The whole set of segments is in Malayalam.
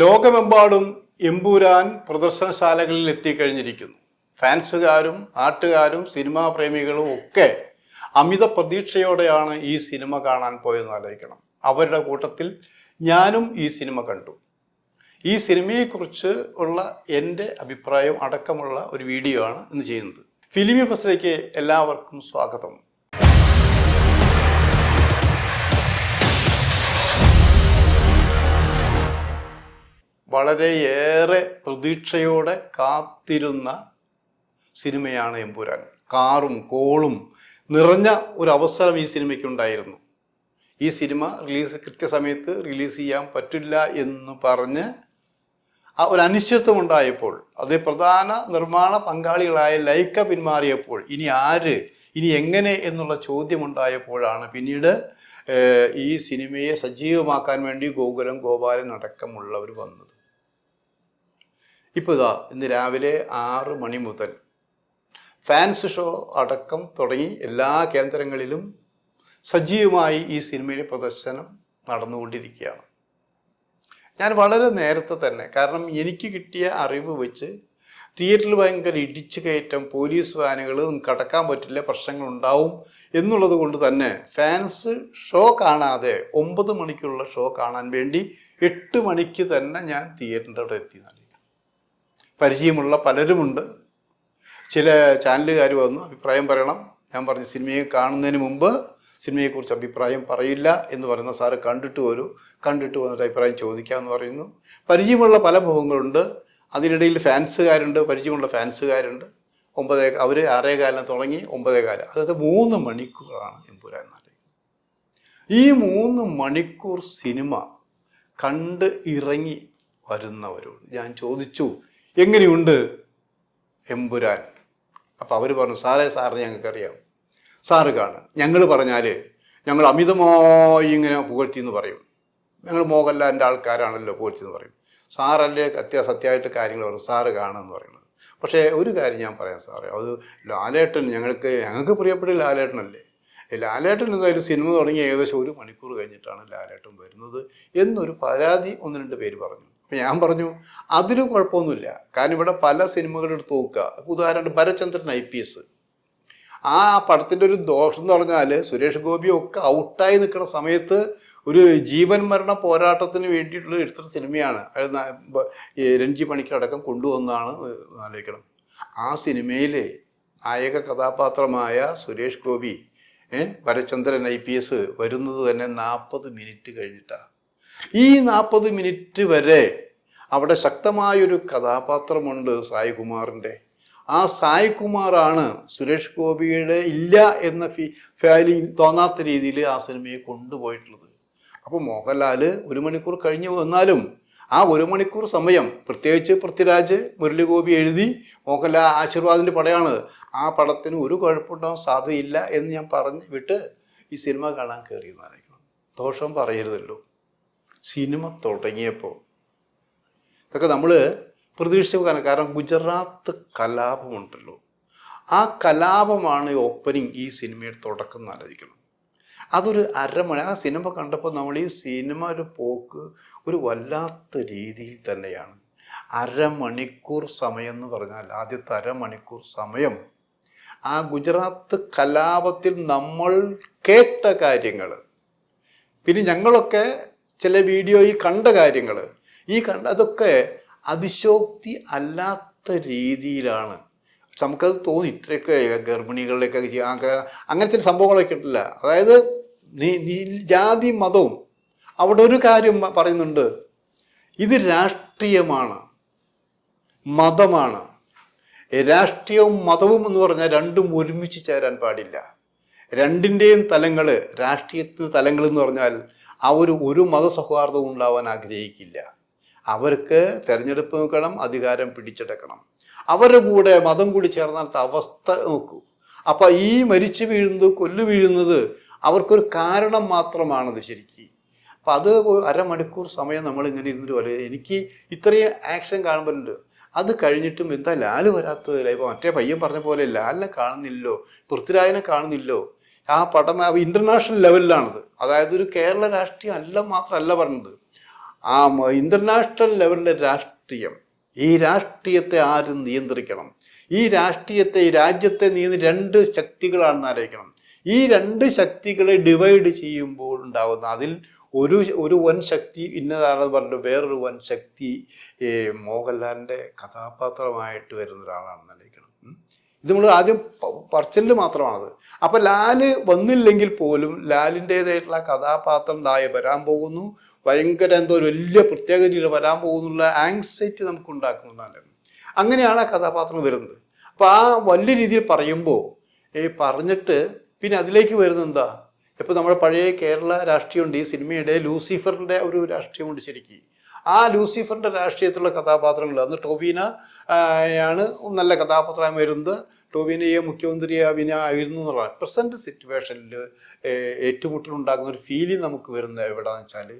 ലോകമെമ്പാടും എമ്പൂരാൻ പ്രദർശനശാലകളിൽ എത്തിക്കഴിഞ്ഞിരിക്കുന്നു. ഫാൻസുകാരും നാട്ടുകാരും സിനിമാ പ്രേമികളും ഒക്കെ അമിത പ്രതീക്ഷയോടെയാണ് ഈ സിനിമ കാണാൻ പോയെന്ന് ആലോചിക്കണം. അവരുടെ കൂട്ടത്തിൽ ഞാനും ഈ സിനിമ കണ്ടു. ഈ സിനിമയെക്കുറിച്ച് ഉള്ള എന്റെ അഭിപ്രായം അടക്കമുള്ള ഒരു വീഡിയോ ആണ് ഇന്ന് ചെയ്യുന്നത്. ഫിലിമി പ്രസിലേക്ക് എല്ലാവർക്കും സ്വാഗതം. വളരെയേറെ പ്രതീക്ഷയോടെ കാത്തിരുന്ന സിനിമയാണ് എമ്പുരാൻ. കാറും കോളും നിറഞ്ഞ ഒരു അവസരം ഈ സിനിമയ്ക്കുണ്ടായിരുന്നു. ഈ സിനിമ റിലീസ് കൃത്യസമയത്ത് റിലീസ് ചെയ്യാൻ പറ്റില്ല എന്ന് പറഞ്ഞ് ആ ഒരു അനിശ്ചിത്വം ഉണ്ടായപ്പോൾ അത് പ്രധാന നിർമ്മാണ പങ്കാളികളായ ലൈക്ക പിന്മാറിയപ്പോൾ ഇനി ആര് ഇനി എങ്ങനെ എന്നുള്ള ചോദ്യമുണ്ടായപ്പോഴാണ് പിന്നീട് ഈ സിനിമയെ സജീവമാക്കാൻ വേണ്ടി ഗോകുലം ഗോപാലൻ അടക്കമുള്ളവർ വന്നത്. ഇപ്പോൾ ഇതാ ഇന്ന് രാവിലെ ആറ് മണി മുതൽ ഫാൻസ് ഷോ അടക്കം തുടങ്ങി എല്ലാ കേന്ദ്രങ്ങളിലും സജീവമായി ഈ സിനിമയുടെ പ്രദർശനം നടന്നുകൊണ്ടിരിക്കുകയാണ്. ഞാൻ വളരെ നേരത്തെ തന്നെ കാരണം എനിക്ക് കിട്ടിയ അറിവ് വെച്ച് തിയേറ്ററിൽ ഭയങ്കര ഇടിച്ചു കയറ്റം പോലീസ് വാനുകൾ കടക്കാൻ പറ്റില്ല പ്രശ്നങ്ങൾ ഉണ്ടാവും എന്നുള്ളത് കൊണ്ട് തന്നെ ഫാൻസ് ഷോ കാണാതെ ഒമ്പത് മണിക്കുള്ള ഷോ കാണാൻ വേണ്ടി എട്ട് മണിക്ക് തന്നെ ഞാൻ തിയേറ്ററിന്റെ അവിടെ എത്തി. പരിചയമുള്ള പലരുമുണ്ട്. ചില ചാനലുകാർ വന്ന് അഭിപ്രായം പറയണം. ഞാൻ പറഞ്ഞു സിനിമയെ കാണുന്നതിന് മുമ്പ് സിനിമയെക്കുറിച്ച് അഭിപ്രായം പറയില്ല എന്ന് പറയുന്ന സാറ് കണ്ടിട്ട് വരൂ. കണ്ടിട്ട് വന്നിട്ട് അഭിപ്രായം ചോദിക്കാമെന്ന് പറയുന്നു. പരിചയമുള്ള പല മുഖങ്ങളുണ്ട്. അതിനിടയിൽ ഫാൻസുകാരുണ്ട് പരിചയമുള്ള ഫാൻസുകാരുണ്ട്. ഒമ്പതേ അവർ ആറേ കാലം തുടങ്ങി ഒമ്പതേ കാലം അതായത് മൂന്ന് മണിക്കൂറാണ് എമ്പുരാൻ നാല് ഈ മൂന്ന് മണിക്കൂർ സിനിമ കണ്ട് ഇറങ്ങി വരുന്നവരോട് ഞാൻ ചോദിച്ചു എങ്ങനെയുണ്ട് എമ്പുരാൻ? അപ്പോൾ അവർ പറഞ്ഞു സാറേ സാറിന് ഞങ്ങൾക്കറിയാം. സാറ് കാണുക. ഞങ്ങൾ പറഞ്ഞാൽ ഞങ്ങൾ അമിതമായി ഇങ്ങനെ പുകഴ്ത്തി എന്ന് പറയും. ഞങ്ങൾ മോഹൻലാലിന്റെ ആൾക്കാരാണല്ലോ പുകഴ്ത്തി എന്ന് പറയും. സാറല്ലേ അത്യാസത്യമായിട്ട് കാര്യങ്ങൾ പറയും സാറ് കാണുമെന്ന് പറയുന്നത്. പക്ഷേ ഒരു കാര്യം ഞാൻ പറയാം സാറേ. അത് ലാലേട്ടൻ ഞങ്ങൾക്ക് ഞങ്ങൾക്ക് പ്രിയപ്പെട്ട ലാലേട്ടനല്ലേ. ലാലേട്ടൻ എന്തായാലും സിനിമ തുടങ്ങി ഏകദേശം ഒരു മണിക്കൂർ കഴിഞ്ഞിട്ടാണ് ലാലേട്ടൻ വരുന്നത് എന്നൊരു പരാതി ഒന്ന് രണ്ട് പേര് പറഞ്ഞു. ഞാൻ പറഞ്ഞു അതിലും കുഴപ്പമൊന്നുമില്ല. കാരണം ഇവിടെ പല സിനിമകളും എടുത്ത് നോക്കുക. ഉദാഹരണം ഭരചന്ദ്രൻ ഐ പി എസ്. ആ പടത്തിന്റെ ഒരു ദോഷം എന്ന് പറഞ്ഞാൽ സുരേഷ് ഗോപി ഒക്കെ ഔട്ടായി നിൽക്കുന്ന സമയത്ത് ഒരു ജീവൻ മരണ പോരാട്ടത്തിന് വേണ്ടിയിട്ടുള്ള എടുത്ത സിനിമയാണ്. രഞ്ജി പണിക്കടക്കം കൊണ്ടുവന്നാണ് ആലോചിക്കണം. ആ സിനിമയിലെ നായക കഥാപാത്രമായ Suresh Gopi Bharatchandran I P S വരുന്നത് തന്നെ നാൽപ്പത് മിനിറ്റ് കഴിഞ്ഞിട്ടാണ് ഈ നാൽപ്പത് മിനിറ്റ് വരെ അവിടെ ശക്തമായൊരു കഥാപാത്രമുണ്ട് സായികുമാറിന്റെ. ആ സായികുമാറാണ് സുരേഷ് ഗോപിയുടെ ഇല്ല എന്ന ഫീ ഫീലിംഗ് തോന്നാത്ത രീതിയിൽ ആ സിനിമയെ കൊണ്ടുപോയിട്ടുള്ളത്. അപ്പോൾ മോഹൻലാൽ ഒരു മണിക്കൂർ കഴിഞ്ഞ് വന്നാലും ആ ഒരു മണിക്കൂർ സമയം പ്രത്യേകിച്ച് പൃഥ്വിരാജ് മുരളിഗോപി എഴുതി മോഹൻലാൽ ആശീർവാദിന്റെ പടയാണ്. ആ പടത്തിന് ഒരു കുഴപ്പമുണ്ടാവാൻ സാധ്യതയില്ല എന്ന് ഞാൻ പറഞ്ഞ് വിട്ട് ഈ സിനിമ കാണാൻ കയറിയെന്നായിരിക്കണം ദോഷം പറയരുതല്ലോ. സിനിമ തുടങ്ങിയപ്പോൾ ഇതൊക്കെ നമ്മൾ പ്രതീക്ഷിച്ച കാരണം ഗുജറാത്ത് കലാപമുണ്ടല്ലോ. ആ കലാപമാണ് ഓപ്പനിങ് ഈ സിനിമയുടെ തുടക്കം ആലോചിക്കണം. അതൊരു അരമണി ആ സിനിമ കണ്ടപ്പോൾ നമ്മൾ ഈ സിനിമ ഒരു പോക്ക് ഒരു വല്ലാത്ത രീതിയിൽ തന്നെയാണ്. അരമണിക്കൂർ സമയം എന്ന് പറഞ്ഞാൽ ആദ്യത്തെ അരമണിക്കൂർ സമയം. ആ ഗുജറാത്ത് കലാപത്തിൽ നമ്മൾ കേട്ട കാര്യങ്ങൾ പിന്നെ ഞങ്ങളൊക്കെ ചില വീഡിയോയിൽ കണ്ട കാര്യങ്ങൾ. ഈ കണ്ട അതൊക്കെ അതിശോക്തി അല്ലാത്ത രീതിയിലാണ്. നമുക്കത് തോന്നി ഇത്രയൊക്കെ അങ്ങനെ അങ്ങനത്തെ സംഭവങ്ങളൊക്കെ ഉണ്ടല്ല അതായത് നീ നീ ജാതി മതവും അവിടെ ഒരു കാര്യം പറയുന്നുണ്ട്. ഇത് രാഷ്ട്രീയമാണ്. മതമാണ്. രാഷ്ട്രീയവും മതവും എന്ന് പറഞ്ഞാൽ രണ്ടും ഒരുമിച്ച് ചേരാൻ പാടില്ല. രണ്ടിന്റെയും തലങ്ങൾ രാഷ്ട്രീയത്തിന് തലങ്ങൾ എന്ന് പറഞ്ഞാൽ ആ ഒരു ഒരു മതസൗഹാർദ്ദവും ഉണ്ടാവാൻ ആഗ്രഹിക്കില്ല. അവർക്ക് തിരഞ്ഞെടുപ്പ് നോക്കണം അധികാരം പിടിച്ചെടുക്കണം. അവരുടെ കൂടെ മതം കൂടി ചേർന്നാലത്തെ അവസ്ഥ നോക്കൂ. അപ്പൊ ഈ മരിച്ചു വീഴുന്നത് കൊല്ലു വീഴുന്നത് അവർക്കൊരു കാരണം മാത്രമാണത് ശരിക്ക്. അപ്പൊ അത് അരമണിക്കൂർ സമയം നമ്മൾ ഇങ്ങനെ ഇരുന്നിട്ട് പോലെ എനിക്ക് ഇത്രയും ആക്ഷൻ കാണുമ്പോഴുണ്ട് അത് കഴിഞ്ഞിട്ടും എന്താ ലാൽ വരാത്തത്? ഇപ്പൊ മറ്റേ പയ്യൻ പറഞ്ഞ പോലെ ലാലിനെ കാണുന്നില്ലോ പൃഥ്വിരാജിനെ കാണുന്നില്ലോ. ആ പടം ഇന്റർനാഷണൽ ലെവലിലാണത് അതായത് ഒരു കേരള രാഷ്ട്രീയം അല്ല മാത്രമല്ല പറഞ്ഞത്. ആ ഇന്റർനാഷണൽ ലെവലിലെ രാഷ്ട്രീയം ഈ രാഷ്ട്രീയത്തെ ആരും നിയന്ത്രിക്കണം? ഈ രാഷ്ട്രീയത്തെ ഈ രാജ്യത്തെ നിയന്ത്രി രണ്ട് ശക്തികളാണെന്ന് ആലോചിക്കണം. ഈ രണ്ട് ശക്തികളെ ഡിവൈഡ് ചെയ്യുമ്പോൾ ഉണ്ടാകുന്ന അതിൽ ഒരു ഒരു വൻ ശക്തി ഇന്നതാണെന്ന് പറഞ്ഞു വേറൊരു വൻ ശക്തി മോഹൻലാലിന്റെ കഥാപാത്രമായിട്ട് വരുന്ന ഒരാളാണെന്ന് ആലോചിക്കണം. ഇത് നമ്മൾ ആദ്യം പറച്ചിലിൽ മാത്രമാണത്. അപ്പൊ ലാൽ വന്നില്ലെങ്കിൽ പോലും ലാലിന്റെതായിട്ടുള്ള കഥാപാത്രം ദായ വരാൻ പോകുന്നു. ഭയങ്കര എന്തോ ഒരു വലിയ പ്രത്യേക രീതിയിൽ വരാൻ പോകുന്നുള്ള ആങ്സൈറ്റി നമുക്ക് ഉണ്ടാക്കുന്നുണ്ടല്ലേ അങ്ങനെയാണ് ആ കഥാപാത്രം വരുന്നത്. അപ്പൊ ആ വലിയ രീതിയിൽ പറയുമ്പോൾ ഈ പറഞ്ഞിട്ട് പിന്നെ അതിലേക്ക് വരുന്നത് എന്താ? ഇപ്പൊ നമ്മുടെ പഴയ കേരള രാഷ്ട്രീയമുണ്ട്. ഈ സിനിമയുടെ ലൂസിഫറിന്റെ ഒരു രാഷ്ട്രീയമുണ്ട് ശരിക്കും. ആ ലൂസിഫറിന്റെ രാഷ്ട്രീയത്തിലുള്ള കഥാപാത്രങ്ങൾ. അന്ന് ടോബീന ആണ് നല്ല കഥാപാത്രമായി വരുന്നത്. ടോബീനയെ മുഖ്യമന്ത്രി അഭിനയായിരുന്നു എന്നുള്ളതാണ് പ്രസന്റ് സിറ്റുവേഷനിൽ ഏറ്റുമുട്ടലുണ്ടാകുന്ന ഒരു ഫീലിംഗ് നമുക്ക് വരുന്നത് എവിടെയാണെന്ന് വെച്ചാൽ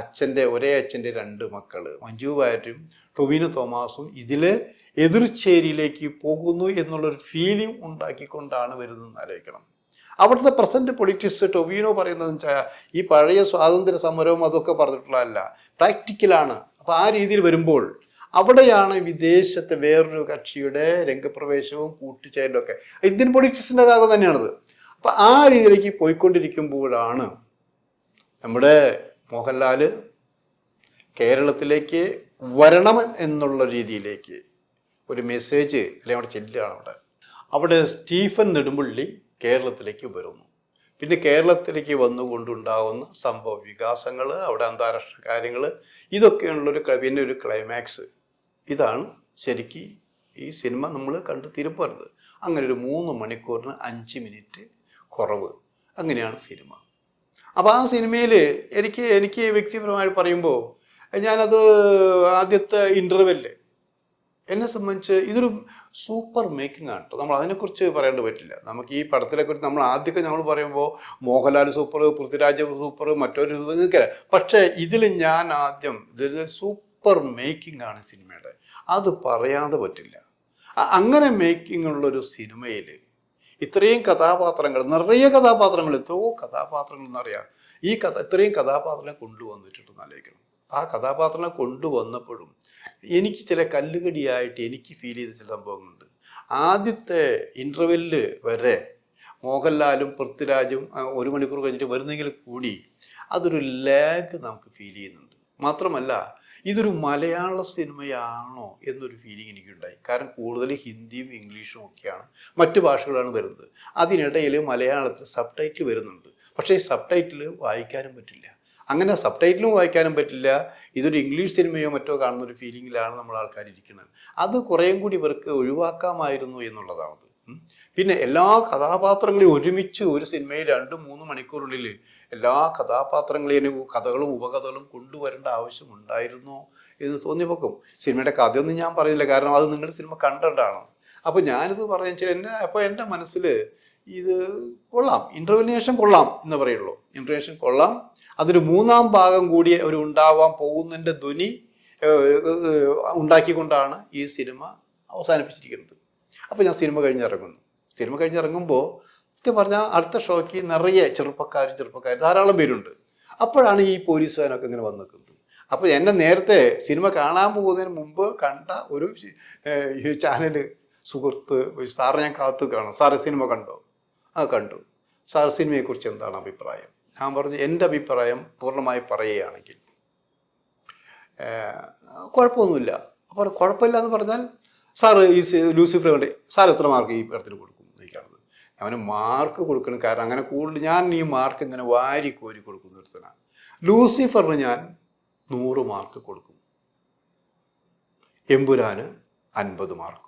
അച്ഛന്റെ ഒരേ അച്ഛന്റെ രണ്ട് മക്കൾ മഞ്ജു വാര്യരും ടൊവിനോ തോമസും ഇതിൽ എതിർചേരിയിലേക്ക് പോകുന്നു എന്നുള്ളൊരു ഫീലിംഗ് ഉണ്ടാക്കിക്കൊണ്ടാണ് വരുന്നതെന്ന് ആലോചിക്കണം. അവിടുത്തെ പ്രസന്റ് പൊളിറ്റിക്സ് ടൊവിനോ പറയുന്നത് വെച്ചാൽ ഈ പഴയ സ്വാതന്ത്ര്യ സമരവും അതൊക്കെ പറഞ്ഞിട്ടുള്ളതല്ല. പ്രാക്ടിക്കലാണ് അപ്പൊ ആ രീതിയിൽ വരുമ്പോൾ അവിടെയാണ് വിദേശത്തെ വേറൊരു കക്ഷിയുടെ രംഗപ്രവേശവും കൂട്ടിച്ചേരലും ഒക്കെ. ഇന്ത്യൻ പൊളിറ്റിക്സിന്റെ കാര്യം തന്നെയാണത്. അപ്പൊ ആ രീതിയിലേക്ക് പോയിക്കൊണ്ടിരിക്കുമ്പോഴാണ് നമ്മുടെ മോഹൻലാൽ കേരളത്തിലേക്ക് വരണം എന്നുള്ള രീതിയിലേക്ക് ഒരു മെസ്സേജ് അല്ലെങ്കിൽ അവിടെ ചെല്ലുകയാണ് അവിടെ. അവിടെ സ്റ്റീഫൻ നെടുമ്പള്ളി കേരളത്തിലേക്ക് വരുന്നു. പിന്നെ കേരളത്തിലേക്ക് വന്നുകൊണ്ടുണ്ടാകുന്ന സംഭവ വികാസങ്ങൾ അവിടെ അന്താരാഷ്ട്ര കാര്യങ്ങൾ ഇതൊക്കെയുള്ളൊരു പിന്നെ ഒരു ക്ലൈമാക്സ്. ഇതാണ് ശരിക്ക് ഈ സിനിമ നമ്മൾ കണ്ടു തീരുപ്പോരുന്നത് അങ്ങനെ ഒരു മൂന്ന് മണിക്കൂറിന് അഞ്ച് മിനിറ്റ് കുറവ്. അങ്ങനെയാണ് സിനിമ. അപ്പോൾ ആ സിനിമയിൽ എനിക്ക് എനിക്ക് വ്യക്തിപരമായി പറയുമ്പോൾ ഞാനത് ആദ്യത്തെ ഇന്റർവെല്ല് എന്നെ സംബന്ധിച്ച് ഇതൊരു സൂപ്പർ മേക്കിംഗ് ആണ് കേട്ടോ. നമ്മൾ അതിനെക്കുറിച്ച് പറയേണ്ടി പറ്റില്ല. നമുക്ക് ഈ പടത്തിനെ കുറിച്ച് നമ്മൾ ആദ്യമൊക്കെ നമ്മൾ പറയുമ്പോൾ മോഹൻലാൽ സൂപ്പർ പൃഥ്വിരാജ് സൂപ്പർ മറ്റൊരു ഇതൊക്കെ പക്ഷേ ഇതിൽ ഞാൻ ആദ്യം ഇതൊരു സൂപ്പർ മേക്കിംഗ് ആണ് സിനിമയുടെ. അത് പറയാതെ പറ്റില്ല. അങ്ങനെ മേക്കിംഗ് ഉള്ളൊരു സിനിമയിൽ ഇത്രയും കഥാപാത്രങ്ങൾ നിറയെ കഥാപാത്രങ്ങൾ എത്രയോ കഥാപാത്രങ്ങൾ എന്നറിയാം. ഈ കഥ ഇത്രയും കഥാപാത്രങ്ങളെ കൊണ്ടുവന്നിട്ടുണ്ടെന്ന് ആലോചിക്കണം. ആ കഥാപാത്രങ്ങളെ കൊണ്ടുവന്നപ്പോഴും എനിക്ക് ചില കല്ലുകടിയായിട്ട് എനിക്ക് ഫീൽ ചെയ്ത ചില സംഭവങ്ങളുണ്ട്. ആദ്യത്തെ ഇന്റർവെല്ലിൽ വരെ മോഹൻലാലും പൃഥ്വിരാജും ഒരു മണിക്കൂർ കഴിഞ്ഞിട്ട് വരുന്നെങ്കിൽ കൂടി അതൊരു ലാഗ് നമുക്ക് ഫീൽ ചെയ്യുന്നുണ്ട്. മാത്രമല്ല ഇതൊരു മലയാള സിനിമയാണോ എന്നൊരു ഫീലിംഗ് എനിക്കുണ്ടായി. കാരണം കൂടുതൽ ഹിന്ദിയും ഇംഗ്ലീഷും ഒക്കെയാണ് മറ്റു ഭാഷകളാണ് വരുന്നത്. അതിനിടയിൽ മലയാളത്തിൽ സബ് ടൈറ്റിൽ വരുന്നുണ്ട്. പക്ഷേ സബ് ടൈറ്റിൽ വായിക്കാനും പറ്റില്ല. അങ്ങനെ സബ് ടൈറ്റിലും വായിക്കാനും പറ്റില്ല. ഇതൊരു ഇംഗ്ലീഷ് സിനിമയോ മറ്റോ കാണുന്ന ഒരു ഫീലിങ്ങിലാണ് നമ്മൾ ആൾക്കാർ ഇരിക്കുന്നത് അത് കുറേയും കൂടി ഇവർക്ക് ഒഴിവാക്കാമായിരുന്നു എന്നുള്ളതാണത് പിന്നെ എല്ലാ കഥാപാത്രങ്ങളെയും ഒരുമിച്ച് ഒരു സിനിമയിൽ രണ്ട് മൂന്ന് മണിക്കൂറിനുള്ളിൽ എല്ലാ കഥാപാത്രങ്ങളെയും കഥകളും ഉപകഥകളും കൊണ്ടുവരേണ്ട ആവശ്യമുണ്ടായിരുന്നോ എന്ന് തോന്നിപ്പോക്കും സിനിമയുടെ കഥയൊന്നും ഞാൻ പറയുന്നില്ല കാരണം അത് നിങ്ങളുടെ സിനിമ കണ്ടതാണ്. അപ്പോൾ ഞാനിത് പറഞ്ഞു എന്നെ അപ്പോൾ എന്റെ മനസ്സിൽ ഇത് കൊള്ളാം. ഇന്റർവെനേഷൻ കൊള്ളാം എന്ന് പറയുള്ളൂ. ഇന്റർവെനേഷൻ കൊള്ളാം. അതൊരു മൂന്നാം ഭാഗം കൂടി ഒരു ഉണ്ടാവാൻ പോകുന്നതിന്റെ ധ്വനി ഉണ്ടാക്കിക്കൊണ്ടാണ് ഈ സിനിമ അവസാനിപ്പിച്ചിരിക്കുന്നത്. അപ്പോൾ ഞാൻ സിനിമ കഴിഞ്ഞിറങ്ങുന്നു. സിനിമ കഴിഞ്ഞിറങ്ങുമ്പോൾ സത്യം പറഞ്ഞാൽ അടുത്ത ഷോയ്ക്ക് നിറയെ ചെറുപ്പക്കാരും ചെറുപ്പക്കാരും ധാരാളം പേരുണ്ട്. അപ്പോഴാണ് ഈ പോലീസുകാരനൊക്കെ ഇങ്ങനെ വന്ന് നിൽക്കുന്നത് അപ്പോൾ എന്നെ നേരത്തെ സിനിമ കാണാൻ പോകുന്നതിന് മുമ്പ് കണ്ട ഒരു ചാനൽ സുഹൃത്ത് സാറ് ഞാൻ കാത്തു കാണും. സാറ് സിനിമ കണ്ടോ? ആ കണ്ടു. സാർ സിനിമയെക്കുറിച്ച് എന്താണ് അഭിപ്രായം? ഞാൻ പറഞ്ഞു എന്റെ അഭിപ്രായം പൂർണമായി പറയുകയാണെങ്കിൽ കുഴപ്പമൊന്നുമില്ല. അപ്പോൾ കുഴപ്പമില്ല എന്ന് പറഞ്ഞാൽ സാറ് ഈ ലൂസിഫർ കണ്ട് സാർ എത്ര മാർക്ക് ഈ പടത്തിന് കൊടുക്കും? എനിക്കാണത് അവന് മാർക്ക് കൊടുക്കണം. കാരണം അങ്ങനെ കൂടുതൽ ഞാൻ ഈ മാർക്ക് ഇങ്ങനെ വാരി കോരി കൊടുക്കുന്ന ഒരുത്തനാണ്. ലൂസിഫറിന് ഞാൻ നൂറ് മാർക്ക് കൊടുക്കും. എമ്പുരാന് അൻപത് മാർക്കും